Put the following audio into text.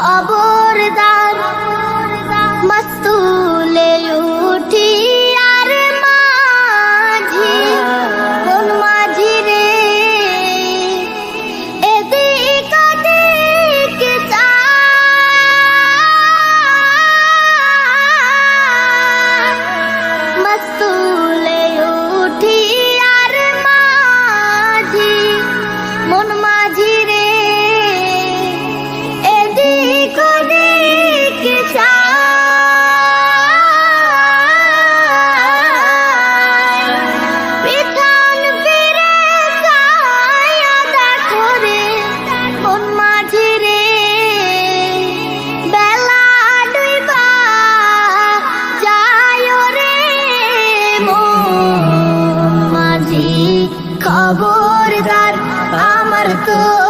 啊不 খবরদার আমার তো